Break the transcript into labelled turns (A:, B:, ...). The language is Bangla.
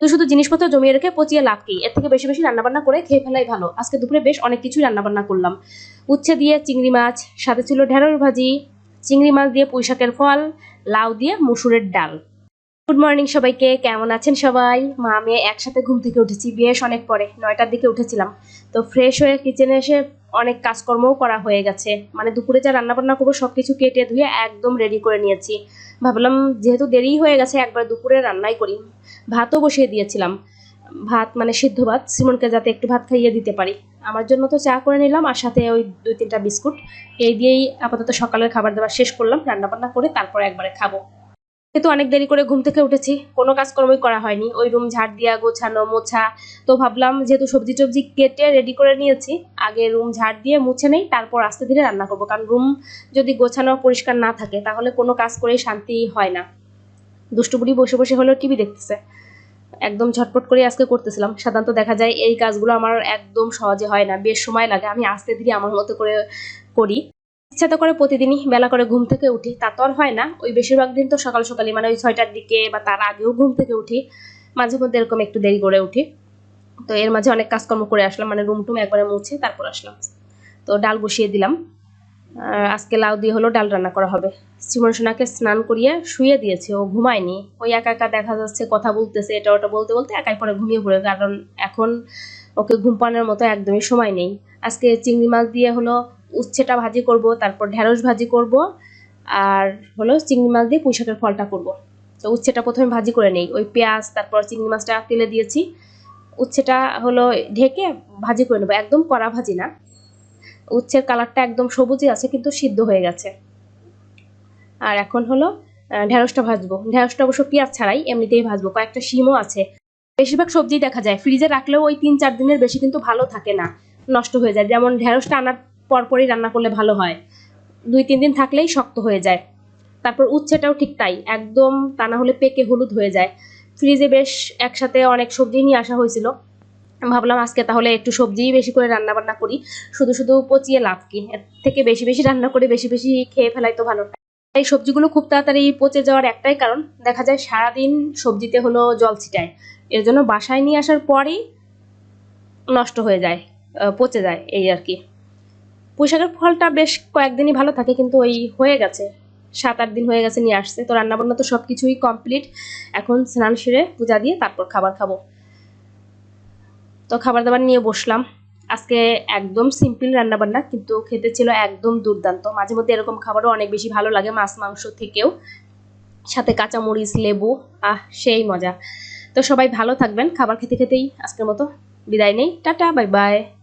A: তো শুধু জিনিসপত্র জমিয়ে রেখে পচিয়ে লাভ কি? এর থেকে বেশি বেশি রান্নাবান্না করে খেয়ে ফেলাই ভালো। আজকে দুপুরে বেশ অনেক কিছুই রান্নাবান্না করলাম। উচ্ছে দিয়ে চিংড়ি মাছ, সাথে ছিল ঢেঁড়র ভাজি, চিংড়ি মাছ দিয়ে পুঁই শাকের ফল, লাউ দিয়ে মুসুরের ডাল। গুড মর্নিং সবাইকে, কেমন আছেন সবাই? মা, আমি একসাথে ঘুম থেকে উঠেছি, বেশ অনেক পরে, নয়টার দিকে উঠেছিলাম। তো ফ্রেশ হয়ে কিচেনে এসে অনেক কাজকর্মও করা হয়ে গেছে। মানে দুপুরে যা রান্নাবান্না করব সব কিছু কেটে ধুয়ে একদম রেডি করে নিয়েছি। ভাবলাম, যেহেতু দেরি হয়ে গেছে, একবার দুপুরে রান্নাই করি। ভাতও বসিয়ে দিয়েছিলাম। ভাত মানে সিদ্ধ ভাত, সিমনকে যাতে একটু ভাত খাইয়ে দিতে পারি। আমার জন্য তো চা করে নিলাম, আর সাথে ওই দুই তিনটা বিস্কুট। এই দিয়েই আপাতত সকালের খাবার দাবার শেষ করলাম, রান্নাবান্না করে তারপরে একবারে খাব। কিন্তু অনেক দেরি করে ঘুম থেকে উঠেছি, কোনো কাজকর্মই করা হয়নি। ওই রুম ঝাড় দিয়া, গোছানো, মোছা, তো ভাবলাম যেহেতু সবজি টবজি কেটে রেডি করে নিয়েছি, আগে রুম ঝাড় দিয়ে মুছে নেই, তারপর আস্তে ধীরে রান্না করব। কারণ রুম যদি গোছানো পরিষ্কার না থাকে, তাহলে কোনো কাজ করেই শান্তি হয় না। দুষ্টুবুড়ি বসে বসে হলেও টিভি দেখতেছে। একদম ঝটপট করে আজকে করতেছিলাম। সাধারণত দেখা যায় এই কাজগুলো আমার একদম সহজে হয় না, বেশ সময় লাগে। আমি আস্তে ধীরে আমার মতো করে করি। ইচ্ছা তো করে প্রতিদিনই বেলা করে ঘুম থেকে উঠি, তা তো আর হয় না। ওই বেশিরভাগ দিন তো সকাল সকালই মানে ওই ছয়টার দিকে বা তার আগেও ঘুম থেকে উঠি, মাঝে মধ্যে এরকম একটু দেরি করে উঠি। তো এর মাঝে অনেক কাজকর্ম করে আসলাম মানে রুম টুম একবারে মুছে, তারপর আসলাম। তো ডাল বসিয়ে দিলাম। আজকে লাউ দিয়ে হলো ডাল রান্না করা হবে। শ্রীমন সোনাকে স্নান করিয়ে শুয়ে দিয়েছে, ও ঘুমায়নি। ওই একা একা দেখা যাচ্ছে, কথা বলতেছে, এটা ওটা বলতে বলতে একাই পরে ঘুমিয়ে পড়ে, কারণ এখন ওকে ঘুম পানোর মতো একদমই সময় নেই। আজকে চিংড়ি মাছ দিয়ে হলো উচ্ছেটা ভাজি করব তারপর ঢেঁড়স ভাজি করব আর হলো চিংড়ি মাছ দিয়ে পুঁইশাকের ফলটা করব। তো উচ্ছেটা প্রথমে ভাজি করে নেই ওই পেঁয়াজ তারপর চিংড়ি মাছটা তেলে দিয়েছি। উচ্ছেটা হলো ঢেকে ভাজি করে নেব একদম কড়া ভাজি না। উচ্ছের কালারটা একদম সবুজই আছে কিন্তু সিদ্ধ হয়ে গেছে। আর এখন হলো আহ, ঢেঁড়সটা ভাজবো। ঢ্যাঁড়সটা অবশ্য পেঁয়াজ ছাড়াই এমনিতেই ভাজবো কয়েকটা শিমও আছে। বেশিরভাগ সবজি দেখা যায় ফ্রিজে রাখলেও ওই তিন চার দিনের বেশি কিন্তু ভালো থাকে না নষ্ট হয়ে যায়। যেমন ঢেঁড়সটা আনার পরপরই রান্না করলে ভালো হয়। দুই, তিন দিন থাকলেই শক্ত হয়ে যায়। তারপর উচ্ছেটাও ঠিক তাই। একদম তা না হলে পেকে হলুদ হয়ে যায়। ফ্রিজে বেশ একসাথে অনেক সবজি নিয়ে আসা হয়েছিল। ভাবলাম আজকে তাহলে একটু সবজি বেশি করে রান্না বান্না করি। শুধু শুধু পচিয়ে লাভ কি? এর থেকে বেশি বেশি রান্না করে বেশি বেশি খেয়ে ফেলাই তো ভালো। এই সবজিগুলো খুব তাড়াতাড়ি পচে যাওয়ার একটাই কারণ, দেখা যায় সারাদিন সবজিতে হলো জল ছিটায়। এর জন্য বাসায় নিয়ে আসার পরেই নষ্ট হয়ে যায় পচে যায়, এই আর কি। পুঁইশাকের ফলটা বেশ কয়েকদিনই ভালো থাকে, কিন্তু ওই হয়ে গেছে। সাত, আট দিন হয়ে গেছে নিয়ে আসছে। তো রান্নাবান্না তো সব কিছুই কমপ্লিট এখন স্নান সেরে পূজা দিয়ে তারপর খাবার খাব। তো খাবার দাবার নিয়ে বসলাম। আজকে একদম সিম্পল রান্নাবান্না, কিন্তু খেতে ছিল একদম দুর্দান্ত। মাঝে মধ্যে এরকম খাবারও অনেক বেশি ভালো লাগে মাছ, মাংস থেকেও। সাথে কাঁচামরিচ, লেবু, আহ, সেই মজা। তো সবাই ভালো থাকবেন। খাবার খেতে খেতেই আজকের মতো বিদায় নেই। Tata, bye bye.